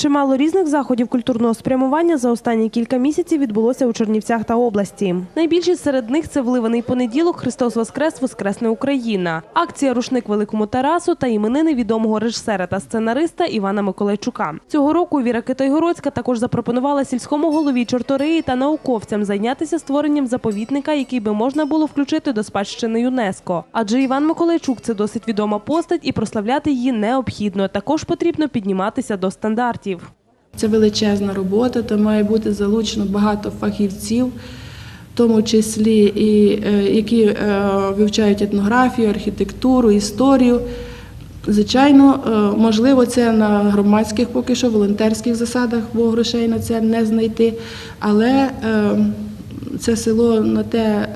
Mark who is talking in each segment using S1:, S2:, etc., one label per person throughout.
S1: Чимало різних заходів культурного спрямування за останні кілька місяців відбулося у Чернівцях та області. Найбільшість серед них це вливаний понеділок Христос Воскрес, Воскресне Україна, акція Рушник Великому Тарасу та іменини відомого режисера та сценариста Івана Миколайчука. Цього року Віра Китайгородська також запропонувала сільському голові Чорториї та науковцям зайнятися створенням заповідника, який би можна було включити до спадщини ЮНЕСКО. Адже Іван Миколайчук це досить відома постать, і прославляти її необхідно. Також потрібно підніматися до стандартів.
S2: Це величезна робота, там має бути залучено багато фахівців, в тому числі і е, які е, вивчають етнографію, архітектуру, історію. Звичайно, е, можливо, це на громадських поки що волонтерських засадах, бо грошей на це не знайти. Але це село на те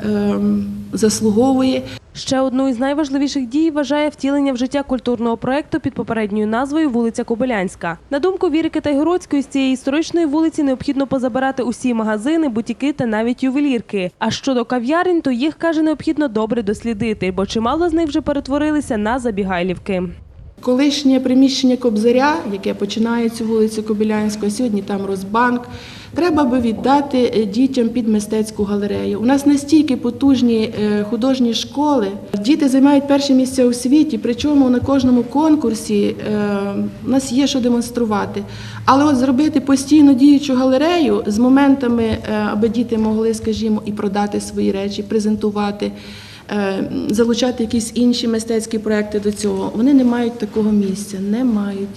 S2: заслуговує.
S1: Ще одну із найважливіших дій вважає втілення в життя культурного проекту під попередньою назвою Вулиця Кобилянська. На думку Віри Китайгородської, з цієї історичної вулиці необхідно позабирати усі магазини, бутіки та навіть ювелірки. А щодо кав'ярень, то їх каже необхідно добре дослідити, бо чимало з них вже перетворилися на забігайлівки.
S2: Колишнє приміщення Кобзаря, яке починається вулицю Кобилянського, сьогодні там Розбанк. Треба би віддати е, дітям під мистецьку галерею. У нас настільки потужні е, художні школи. Діти займають перше місце у світі, причому на кожному конкурсі е, у нас є що демонструвати. Але от зробити постійно діючу галерею з моментами, аби діти могли, скажімо, і продати свої речі, презентувати. Залучати якісь інші мистецькі проекти до цього. Вони не мають такого місця, не мають.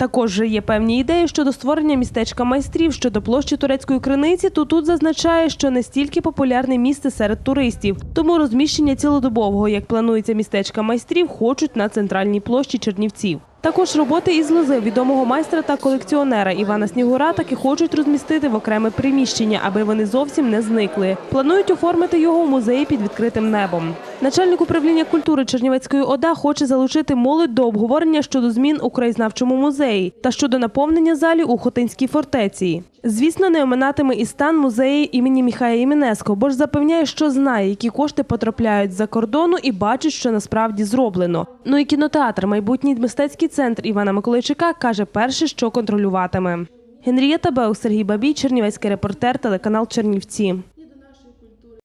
S1: Також же є певні ідеї щодо створення містечка майстрів щодо площі турецької криниці. То тут зазначає, що не стільки популярне місце серед туристів, тому розміщення цілодобового, як планується містечка майстрів, хочуть на центральній площі Чернівців. Також роботи із лози відомого майстра та колекціонера Івана Снігура таки хочуть розмістити в окреме приміщення, аби вони зовсім не зникли. Планують оформити його у музеї під відкритим небом. Начальник управління культури Чернівецької ОДА хоче залучити молодь до обговорення щодо змін у краєзнавчому музеї та щодо наповнення залів у Хотинській фортеці. Звісно, не оминатиме і стан музею імені Міхая Ємінеско, бо ж запевняє, що знає, які кошти потрапляють з-за кордону і бачить, що насправді зроблено. Ну і кінотеатр, майбутній мистецький центр Івана Миколайчука каже перше, що контролюватиме. Генрієта Беу, Сергій Бабій, Чернівецький репортер, телеканал Чернівці.